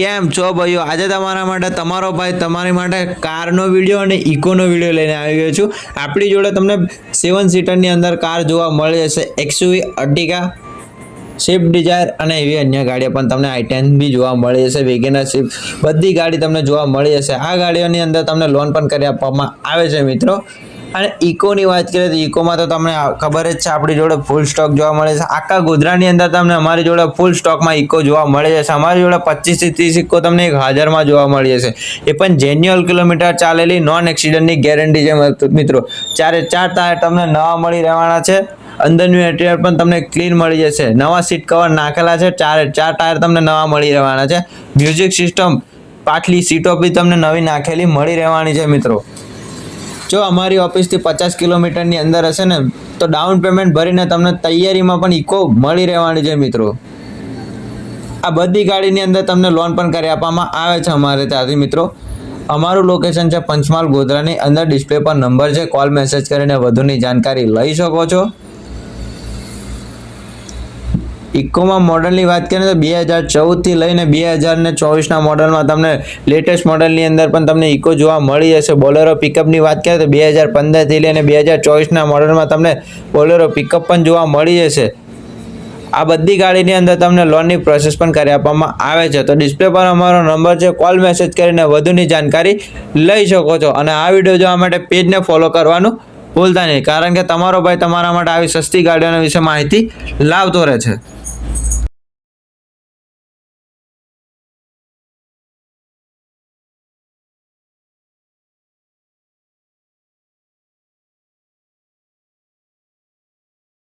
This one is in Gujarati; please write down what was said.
કેમ છો ભાઈઓ? આજે તમારા માટે, તમારો ભાઈ તમારી માટે કારનો વીડિયો અને ઇકોનો વીડિયો લઈને આવી ગયો છું. આપણી જોડે તમને સેવન સીટરની અંદર કાર જોવા મળી જશે. એક્સયુવી અર્ટિકા સ્વિફ્ટ ડિઝાયર અને એવી અન્ય ગાડીઓ પણ તમને આઈ ટેન બી જોવા મળી જશે. વેગેનર સ્વિફ્ટ બધી ગાડી તમને જોવા મળી જશે. આ ગાડીઓની અંદર તમને લોન પણ કરી આપવામાં આવે છે મિત્રો. અને ઇકોની વાત કરીએ તો ઇકોમાં તો તમને ખબર જ છે, આપણી જોડે ફૂલ સ્ટોક જોવા મળે છે. આખા ગોધરાની અંદર તમને અમારી જોડે ફૂલ સ્ટોકમાં ઇકો જોવા મળે છે. અમારી જોડે પચીસથી ત્રીસ ઇકો તમને એક હાજરમાં જોવા મળી જશે એ પણ જેન્યુઅલ કિલોમીટર ચાલેલી નોન એક્સિડન્ટની ગેરંટી છે મિત્રો. ચારે ચાર ટાયર તમને નવા મળી રહેવાના છે. અંદરનું એરિયર પણ તમને ક્લીન મળી જશે. નવા સીટ કવર નાખેલા છે. ચાર ચાર ટાયર તમને નવા મળી રહેવાના છે. મ્યુઝિક સિસ્ટમ પાછલી સીટો બી તમને નવી નાખેલી મળી રહેવાની છે, મિત્રો. જો અમારી ઓફિસથી પચાસ કિલોમીટરની અંદર હશે ને, તો ડાઉન પેમેન્ટ ભરીને તમને તૈયારીમાં પણ ઇકો મળી રહેવાની છે મિત્રો. આ બધી ગાડીની અંદર તમને લોન પણ કરી આપવામાં આવે છે અમારે ત્યાંથી મિત્રો. અમારું લોકેશન છે પંચમહાલ ગોધરાની. અંદર ડિસ્પ્લે પર નંબર છે કોલ મેસેજ કરીને વધુની જાણકારી લઈ શકો છો. ઇકોમાં મોડલની વાત કરીએ તો બે હજાર ચૌદથી લઈને બે હજાર ને ચોવીસના મોડલમાં તમને લેટેસ્ટ મોડલની અંદર પણ તમને ઇકો જોવા મળી જશે. બોલેરો પિકઅપની વાત કરીએ તો બે હજાર પંદરથી લઈને બે હજાર ચોવીસના મોડલમાં તમને બોલેરો પિકઅપ પણ જોવા મળી જશે. આ બધી ગાડીની અંદર તમને લોનની પ્રોસેસ પણ કરી આપવામાં આવે છે. તો ડિસ્પ્લે પર અમારો નંબર છે કોલ મેસેજ કરીને વધુની જાણકારી લઈ શકો છો. અને આ વીડિયો જોવા માટે પેજને ફોલો કરવાનું ભૂલતા નહીં. કારણ કે તમારો ભાઈ તમારા માટે આવી સસ્તી ગાડીઓના વિશે માહિતી લાવતો રહે છે.